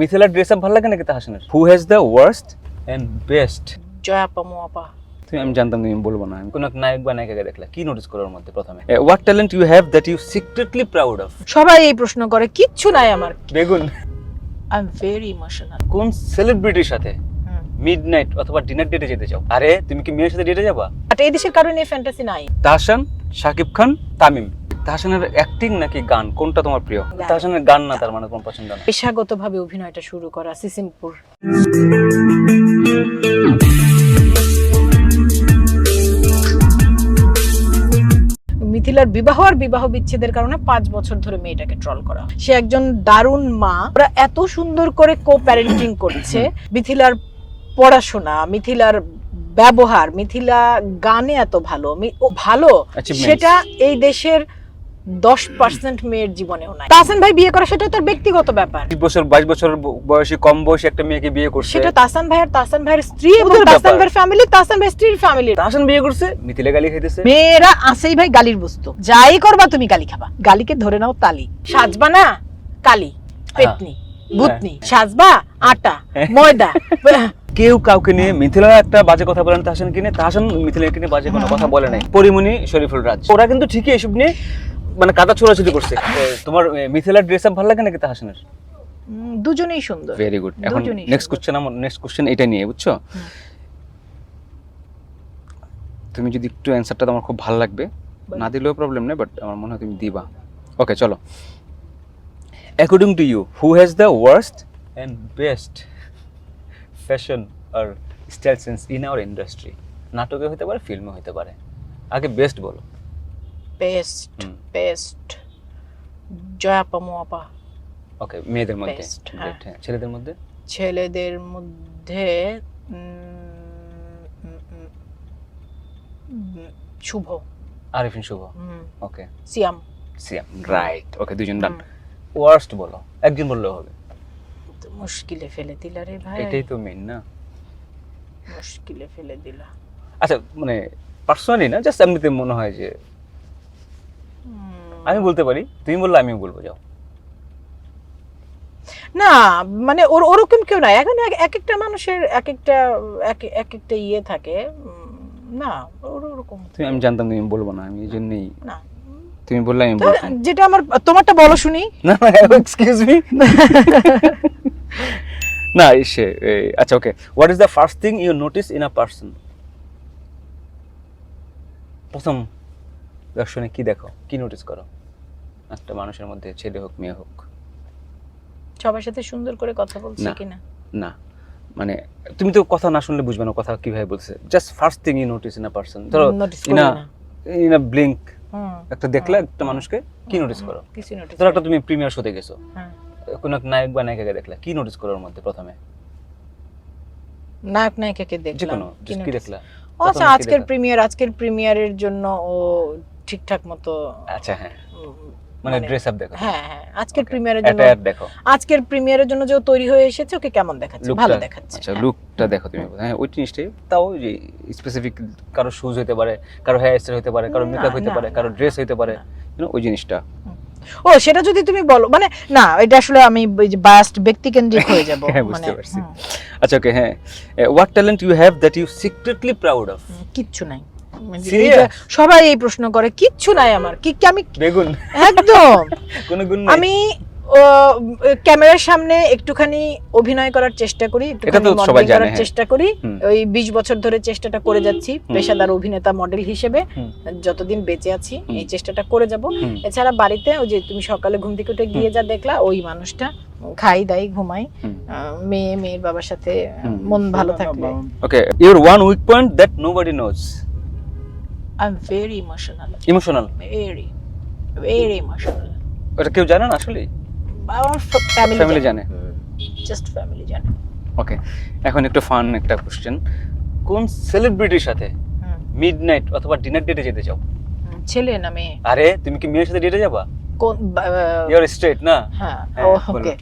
মিথিলার dress up ভালো লাগে নাকি তাহাসনের? Who has the worst and best Joya পামু আপা তুমি আমি জানতাম তুমি বলব না। আমি কোনো এক নায়ক বা নায়িকাকে দেখলা কি নোটিস মধ্যে প্রথমে? What talent you have that you secretly proud of সবাই এই প্রশ্ন করে কিচ্ছু নাই আমার। বেগুন। আই এম ভেরি ইমোশনাল কোন সেলিব্রিটির সাথে মিড নাইট অথবা ডিনার ডেটে যেতে চাও? আরে তুমি কি মেয়ের সাথে ডেটে যাবা? বাট এই দেশের কারণে ফ্যান্টাসি নাই। তাহসান শাকিব খান তামিম। তাহসানের অ্যাক্টিং নাকি গান? কোনটা তোমার প্রিয়। তাহসানের গান না তার মানে তোমার পছন্দ না। পেশাগত ভাবে অভিনয়টা শুরু করা সিসিমপুর। মিথিলার বিবাহ আর বিবাহ বিচ্ছেদের কারণে পাঁচ বছর ধরে মেয়েটাকে ট্রল করা সে একজন দারুণ মা। ওরা এত সুন্দর করে কো প্যারেন্টিং করছে। মিথিলার পড়াশোনা মিথিলার ব্যবহার মিথিলা গানে এত ভালো ভালো. সেটা এই দেশের দশ পার্সেন্ট মেয়ের জীবনেও নাই। তাহসান ভাই বিয়ে করা সেটা তার ব্যক্তিগত ব্যাপার। বিশ বছর বাইশ বছর বয়সী কম বয়সী একটা মেয়েকে বিয়ে করছে। সেটা তাহসান ভাই আর তাহসান ভাইয়ের স্ত্রী এবং তাহসান ভাইয়ের ফ্যামিলি তাহসান ভাইয়ের স্ত্রীর ফ্যামিলি তাহসান বিয়ে করছে মিথিলা গালি খাইতেছে। মেয়েরা আসেই ভাই গালির বস্তু। যাই করবা তুমি গালি খাবা। গালিকে ধরে নাও তালি। সাজবা না কালি পেতনি বুতনি। সাজবা আটা হ্যাঁ। ময়দা। কেউ কাউকে নিয়ে মিথিলা একটা বাজে কথা বলেন তাহসান কিনে। তাহসান মিথিলাকে নিয়ে বাজে কোনো কথা বলে নাই। পরিমণি শরীফুল রাজ। ওরা কিন্তু ঠিকই এসব নিয়ে মানে কাদা ছোড়াছুড়ি করছে। তোমার মিথিলার ড্রেস আপ ভালো লাগে নাকি তাহসানের? দুজনেই সুন্দর। ভেরি গুড এখন নেক্সট। কোশ্চেন আমার নেক্সট কোশ্চেন এটা নিয়ে বুঝছ? তুমি যদি একটু অ্যান্সারটা তোমার খুব ভালো লাগবে না দিলেও প্রবলেম নেই বাট আমার মনে হয় তুমি দিবা। ওকে চলো। According to you who has the worst and best fashion R style sense in our industry নাটকে হতে পারে ফিল্মে হতে পারে। আগে বেস্ট বলো। বেস্ট। বেস্ট জয়া পামু আপা। ওকে মেয়েদের মধ্যে? Best, Great, হ্যাঁ। হ্যাঁ। ছেলেদের মধ্যে? ছেলেদের মধ্যে উম, উম, উম, উম, শুভ। আরিফিন শুভ? ওকে সিয়াম। সিয়াম রাইট ওকে দুজন ডান হুম। ওয়ার্স্ট বলো। একজন বললেও হবে। তো মুশকিলে ফেলে দিলা রে ভাই। এটাই তো মেইন না? মুশকিলে ফেলে দিলা। আচ্ছা মানে পার্সোনালি না জাস্ট এমনিতে মনে হয় যে। আমি বলতে পারি তুমি বললে আমিও বলব যাও। না মানে ওর ওরকম কেউ না এখন এক এক একটা মানুষের এক একটা এক এক একটা ইয়ে থাকে। না ওর ওরকম তুমি আমি জানতাম তুমি বলব না আমি এই জন্যই না। তুমি বললে আমি বলতাম। যেটা আমার তোমারটা বলো শুনি। না না এক্সকিউজ মি না সে আচ্ছা okay what is the first thing you notice in a person প্রথম দর্শনে কি দেখো? কি নোটিস করো? একটা মানুষের মধ্যে ছেলে হোক মেয়ে হোক। সবার সাথে সুন্দর করে কথা বলছে না। কিনা? না। মানে তুমি তো কথা না শুনলে বুঝবে না কথা কীভাবে বলছে। Just first thing you notice in a person ধরো নোটিস করি না। ইন আ ব্লিঙ্ক হুম, একটা দেখলে একটা মানুষকে কি নোটিস হুম, করো? কিছু নোটিস ধরো একটা তুমি প্রিমিয়ার শোতে গেছো। হ্যাঁ। কোনো এক নায়ক বা নায়িকাকে দেখলা কি নোটিস করো ওর মধ্যে প্রথমে? নায়ক নায়িকাকে যে দেখলাম কোনো কি just কি notice? দেখলা? ও আচ্ছা কি আজকের? প্রিমিয়ার আজকের প্রিমিয়ারের জন্য ও ঠিকঠাক মতো আচ্ছা হ্যাঁ। মানে ড্রেস আপ দেখো। হ্যাঁ হ্যাঁ আজকের প্রিমিয়ারের জন্য অ্যাটায়ার দেখো। আজকের প্রিমিয়ারের জন্য যে তৈরি হয়ে এসেছে ওকে কেমন দেখাচ্ছে? ভালো দেখাচ্ছে। আচ্ছা। লুকটা দেখো তুমি হ্যাঁ ওই জিনিসটাই। তাও যে স্পেসিফিক কারও শুজ হতে পারে কারও হেয়ার স্টাইল হতে পারে কারও মেকআপ হতে পারে কারও ড্রেস হতে পারে। ওই জিনিসটা। ও সেটা যদি তুমি বলো মানে না এটা আসলে আমি বাস্ট ব্যক্তি কেন্দ্রিক হয়ে যাব হ্যাঁ, মানে বুঝতে পারছি। আচ্ছা ওকে হ্যাঁ। What talent you have that you secretly proud of কিচ্ছু নাই। মানে? এটা সবাই এই প্রশ্ন করে কিচ্ছু নাই আমার। কি কি আমি বেগুন। একদম। কোনো গুণ আমি ও, ক্যামেরার সামনে একটুখানি অভিনয় করার চেষ্টা করি একটুখানি মডেলিং করার হ্যাঁ। চেষ্টা করি। ওই বিশ বছর ধরে চেষ্টাটা করে যাচ্ছি পেশাদার অভিনেতা মডেল হিসেবে। যতদিন বেঁচে আছি এই চেষ্টাটা করে যাব। এছাড়া বাড়িতে ওই যে তুমি সকালে ঘুম থেকে উঠে গিয়ে যা দেখলা ওই মানুষটা খাই দাই ঘুমাই। আহ, মেয়ে মেয়ের বাবার সাথে মন ভালো থাকলে। Okay your one week point that nobody knows I am very emotional emotional very very emotional ওটা কেউ জানে না আসলে আমার ফ্যামিলি Family জানে। জাস্ট ফ্যামিলি জানে। ওকে এখন একটু ফান একটা কোশ্চেন কোন সেলিব্রিটির সাথে হুম। মিড নাইট অথবা ডিনার ডেটে যেতে চাও? ছেলে না মেয়ে। আরে তুমি কি মেয়ের সাথে ডেটে যাবা? কোন ইউর স্ট্রেট না? হ্যাঁ, ওকে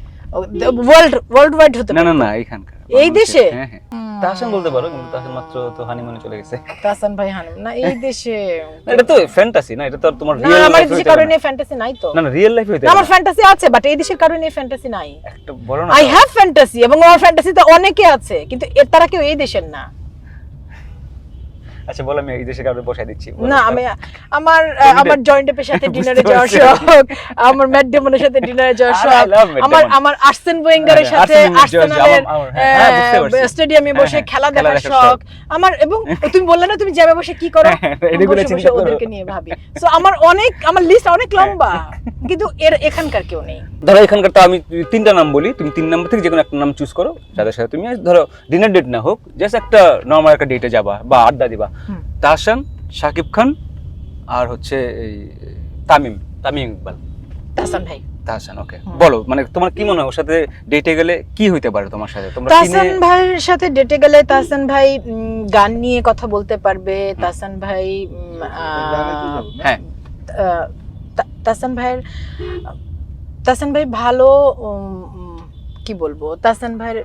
ওয়ার্ল্ড ওয়ার্ল্ড ওয়াইড হতে না না না এখানকার এই দেশে? হ্যাঁ হ্যাঁ। তাহসান বলতে পারো কিন্তু তাহসান মাত্র তো হানিমুনে চলে গেছে। তাহসান ভাই হানুম না এই দেশে এটা তো ফ্যান্টাসি না? এটা তো তোমার না রিয়েল আমার দেশের কারণে ফ্যান্টাসি নাই তো। না না রিয়েল লাইফে হইতে আমার ফ্যান্টাসি আছে বাট এই দেশের কারণে ফ্যান্টাসি নাই। একটা বলো না আই হ্যাভ ফ্যান্টাসি এবং আমার ফ্যান্টাসি তো অনেকে আছে কিন্তু এর তারা কেউ এই দেশের না। আচ্ছা বলো আমি এই দেশে কাউকে বসাই দিচ্ছি। না আমি আমার আমার জয়েন্ট এর সাথে ডিনারে যাওয়ার শখ। আমার ম্যাট ডেমনের সাথে ডিনারে যাওয়ার শখ। আমার. আমার আর্সেন ওয়েঙ্গারের সাথে আর্সেনালের হ্যাঁ, হ্যাঁ। স্টেডিয়ামে হ্যাঁ, বসে হ্যাঁ, খেলা খেলা দেখার শখ। আমার এবং তুমি বললে না তুমি জ্যামে বসে কি করো? হ্যাঁ, এগুলো চিন্তা করো। ওদেরকে নিয়ে ভাবি। সো আমার অনেক আমার লিস্ট অনেক লম্বা কিন্তু এর এখানকার কেউ নেই। ধরো এখানকার তো আমি তিনটা নাম বলি তুমি তিন নাম্বার থেকে যে কোনো একটা নাম চুজ করো যাদের সাথে তুমি ধরো ডিনার ডেট না হোক জাস্ট একটা নর্মাল একটা ডেটে যাবা বা আড্ডা দিবা। তাহসান শাকিব খান আর হচ্ছে এই তামিম তামিম ইকবাল। তাসান ভাই। তাহসান ওকে বলো মানে তোমার কি মনে হয় ওর সাথে ডেটে গেলে কি হইতে পারে তোমার সাথে? তোমরা তাহসান ভাইয়ের সাথে ডেটে গেলে তাহসান ভাই গান নিয়ে কথা বলতে পারবে। তাহসান ভাই আহ, হ্যাঁ। তাহসান ভাইয়ের তাহসান ভাই ভালো কি বলব? তাসান ভাইয়ের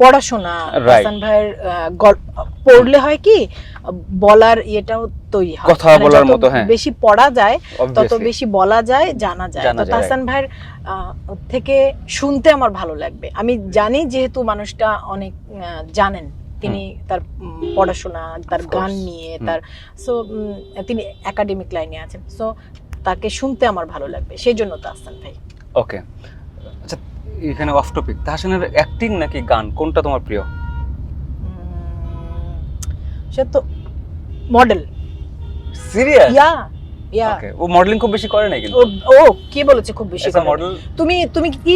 পড়াশোনা. তাহসান ভাইয়ের পড়লে হয় কি বলার ইয়েটাও তৈরি হয়। কথা মানে বলার মতো, হ্যাঁ। বেশি পড়া যায় তত বেশি বলা যায় জানা যায়। তো যায়, তাহসান ভাইয়ের থেকে শুনতে আমার ভালো লাগবে। আমি জানি যেহেতু মানুষটা অনেক জানেন। তিনি তার পড়াশোনা তার গান নিয়ে তার সো তিনি একাডেমিক লাইনে আছেন। সো তাকে শুনতে আমার ভালো লাগবে। সেই জন্য তাহসান ভাই। ওকে আচ্ছা এখানে অফ টপিক তাহসানের অ্যাক্টিং নাকি গান? কোনটা তোমার প্রিয়? সে তো মডেল সিরিয়াস ইয়া ওকে ও মডেলিং খুব বেশি করে না কিন্তু? ও কি বলেছে খুব বেশি করে? মডেল তুমি তুমি কি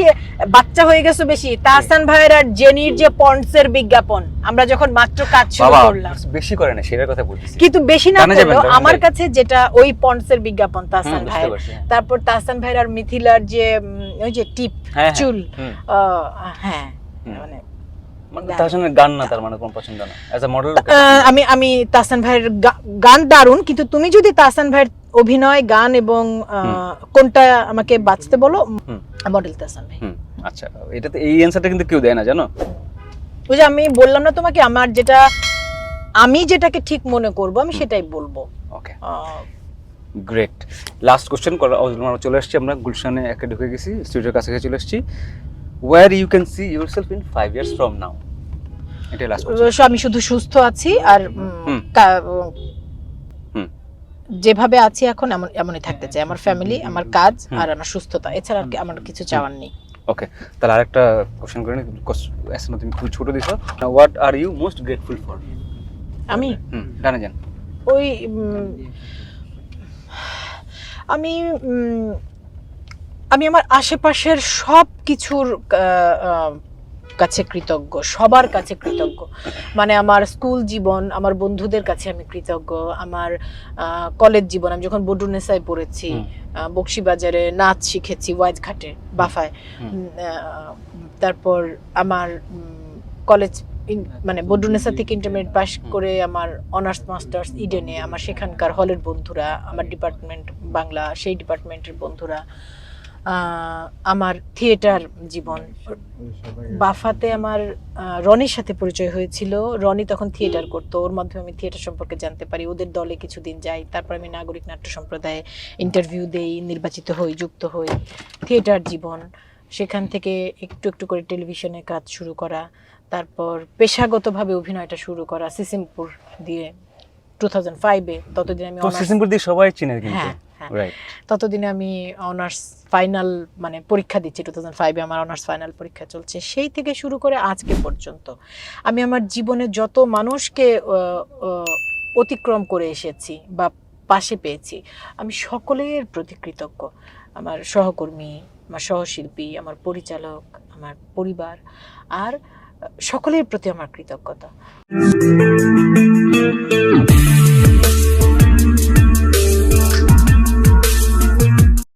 বাচ্চা হয়ে গেছো বেশি? তাহসান ভাইয়ের আর জেনির যে পন্ডসের বিজ্ঞাপন আমরা যখন মাত্র কাজ শুরু করলাম। বেশি করে না সেটার কথা বলতেছি। কিন্তু বেশি না করলেও আমার কাছে যেটা ওই পন্ডসের বিজ্ঞাপন তাহসান পারছি, হ্যাঁ। তারপর তাহসান ভাইয়ের আর মিথিলার যে ওই যে টিপ হ্যাঁ, হ্যাঁ, চুল হ্যাঁ মানে। তাহসানের গান না তার মানে কোন পছন্দ না অ্যাজ মডেল আমি আমি তাহসান ভাইয়ের গান দারুণ কিন্তু তুমি যদি তাহসান ভাইয়ের অভিনয় গান এবং কোনটা আমাকে বাঁচতে বলো। মডেল তাহসান ভাই। আচ্ছা এটাতে এই অ্যানসারটা কিন্তু কেউ দেয় না জানো? ওই যে আমি বললাম না তোমাকে আমার যেটা আমি যেটাকে ঠিক মনে করব আমি সেটাই বলব। ওকে গ্রেট লাস্ট কোশ্চেন করা চলে আসছি আমরা গুলশানে একে ঢুকে গেছি স্টুডিওর কাছে চলে আসছি। Where you can see yourself in five years from now এটাই লাস্ট আমি শুধু সুস্থ আছি আর। যেভাবে আছি এখন এমন এমনই থাকতে চাই। আমার ফ্যামিলি আমার কাজ। আর আমার সুস্থতা। এছাড়া আর আমার কিছু চাওয়ার নেই। ওকে তাহলে আরেকটা কোশ্চেন করে নি। এসনো তুমি খুব ছোট দিছো। What are you most grateful for আমি? হুম জানা যান। ওই আমি আমি আমার আশেপাশের সব কিছুর কাছে কৃতজ্ঞ সবার কাছে কৃতজ্ঞ। মানে আমার স্কুল জীবন আমার বন্ধুদের কাছে আমি কৃতজ্ঞ আমার কলেজ জীবন। আমি যখন বডুনেসায় পড়েছি। বক্সিবাজারে নাচ শিখেছি ওয়াইজ ঘাটে বাফায় তারপর আমার কলেজ মানে বডুনেসা থেকে ইন্টারমিডিয়েট পাস করে আমার অনার্স মাস্টার্স ইডেনে আমার সেখানকার হলের বন্ধুরা আমার ডিপার্টমেন্ট বাংলা সেই ডিপার্টমেন্টের বন্ধুরা আমার থিয়েটার জীবন। বাফাতে আমার রনির সাথে পরিচয় হয়েছিল। রনি তখন থিয়েটার করতো। ওর মাধ্যমে আমি থিয়েটার সম্পর্কে জানতে পারি। ওদের দলে কিছুদিন যাই। তারপর আমি নাগরিক নাট্য সম্প্রদায়ে ইন্টারভিউ দেই নির্বাচিত হই যুক্ত হই। থিয়েটার জীবন। সেখান থেকে একটু একটু করে টেলিভিশনে কাজ শুরু করা। তারপর পেশাগতভাবে অভিনয়টা শুরু করা। সিসিমপুর দিয়ে টু থাউজেন্ড ফাইভে ততদিন আমি সিসিমপুর দিয়ে সবাই চিনে কিন্তু? হ্যাঁ। ততদিনে আমি অনার্স ফাইনাল মানে পরীক্ষা দিচ্ছি টু থাউজেন্ড ফাইভে আমার অনার্স ফাইনাল পরীক্ষা চলছে। সেই থেকে শুরু করে আজকে পর্যন্ত আমি আমার জীবনে যত মানুষকে অতিক্রম করে এসেছি বা পাশে পেয়েছি আমি সকলের প্রতি কৃতজ্ঞ। আমার সহকর্মী আমার সহশিল্পী আমার পরিচালক আমার পরিবার আর সকলের প্রতি আমার কৃতজ্ঞতা।